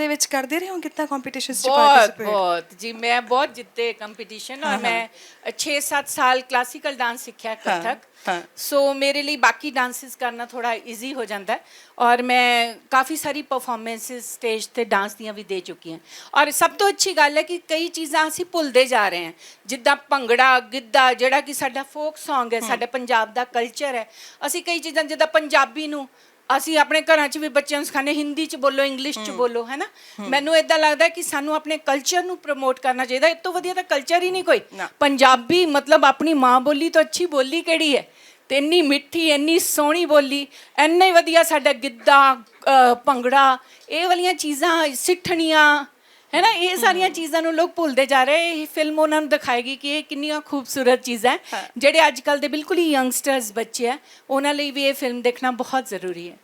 ਦੇ ਵਿੱਚ ਕਰਦੇ ਰਹੇ ਹੋ? ਕਿੰਨਾ ਕੰਪੀਟੀਸ਼ਨਸ ਚ ਪਾਰਟਿਸਿਪੇਟ ਬਹੁਤ। ਜੀ ਮੈਂ ਬਹੁਤ ਜਿੱਤੇ ਕੰਪੀਟੀਸ਼ਨ ਔਰ ਮੈਂ 6-7 ਸਾਲ ਕਲਾਸਿਕਲ ਡਾਂਸ ਸਿੱਖਿਆ ਕਥਕ। ਹਾਂ। ਸੋ ਮੇਰੇ ਲਈ ਬਾਕੀ ਡਾਂਸਿਸ ਕਰਨਾ ਥੋੜਾ ਈਜ਼ੀ ਹੋ ਜਾਂਦਾ ਹੈ। ਔਰ ਮੈਂ ਕਾਫੀ ਸਾਰੀ ਪਰਫਾਰਮੈਂਸਸ ਸਟੇਜ ਤੇ ਡਾਂਸ ਦੀਆਂ ਵੀ ਦੇ ਚੁੱਕੀ ਹਾਂ। ਔਰ ਸਭ ਤੋਂ ਅੱਛੀ ਗੱਲ ਹੈ ਕਿ ਕਈ ਚੀਜ਼ਾਂ ਅਸੀਂ ਭੁੱਲਦੇ ਜਾ ਰਹੇ ਹਾਂ। ਜਿੱਦਾਂ ਭੰਗੜਾ ਗਿੱਧਾ ਜਿਹੜਾ ਕਿ ਸਾਡਾ ਫੋਕ ਸੌਂਗ ਹੈ ਸਾਡੇ ਪੰਜਾਬ ਦਾ ਕਲਚਰ ਹੈ। ਅਸੀਂ ਕਈ ਚੀਜ਼ਾਂ ਜਿੱਦਾਂ ਪੰਜਾਬੀ ਨੂੰ ਅਸੀਂ ਆਪਣੇ ਘਰਾਂ 'ਚ ਵੀ ਬੱਚਿਆਂ ਨੂੰ ਸਿਖਾਉਂਦੇ ਹਿੰਦੀ 'ਚ ਬੋਲੋ ਇੰਗਲਿਸ਼ 'ਚ ਬੋਲੋ ਹੈ ਨਾ? ਮੈਨੂੰ ਇਦਾਂ ਲੱਗਦਾ ਕਿ ਸਾਨੂੰ ਆਪਣੇ ਕਲਚਰ ਨੂੰ ਪ੍ਰਮੋਟ ਕਰਨਾ ਚਾਹੀਦਾ। ਇਸ ਤੋਂ ਵਧੀਆ ਤਾਂ ਕਲਚਰ ਹੀ ਨਹੀਂ ਕੋਈ। ਪੰਜਾਬੀ ਮਤਲਬ ਆਪਣੀ ਮਾਂ ਬੋਲੀ ਤੋਂ ਅੱਛੀ ਬੋਲੀ ਕਿਹੜੀ ਹੈ? ਤੇ ਇੰਨੀ ਮਿੱਠੀ ਇੰਨੀ ਸੋਹਣੀ ਬੋਲੀ ਇੰਨਾ ਹੀ ਵਧੀਆ ਸਾਡਾ ਗਿੱਧਾ ਭੰਗੜਾ ਇਹ ਵਾਲੀਆਂ ਚੀਜ਼ਾਂ ਸਿੱਠਣੀਆਂ ਹੈ ਨਾ? ਇਹ ਸਾਰੀਆਂ ਚੀਜ਼ਾਂ ਨੂੰ ਲੋਕ ਭੁੱਲਦੇ ਜਾ ਰਹੇ ਇਹ ਫਿਲਮ ਉਹਨਾਂ ਨੂੰ ਦਿਖਾਏਗੀ ਕਿ ਇਹ ਕਿੰਨੀਆਂ ਖੂਬਸੂਰਤ ਚੀਜ਼ਾਂ ਹੈ। ਜਿਹੜੇ ਅੱਜ ਕੱਲ ਦੇ ਬਿਲਕੁਲ ਹੀ ਯੰਗਸਟਰਸ ਬੱਚੇ ਆ ਉਹਨਾਂ ਲਈ ਵੀ ਇਹ ਫਿਲਮ ਦੇਖਣਾ ਬਹੁਤ ਜ਼ਰੂਰੀ ਹੈ।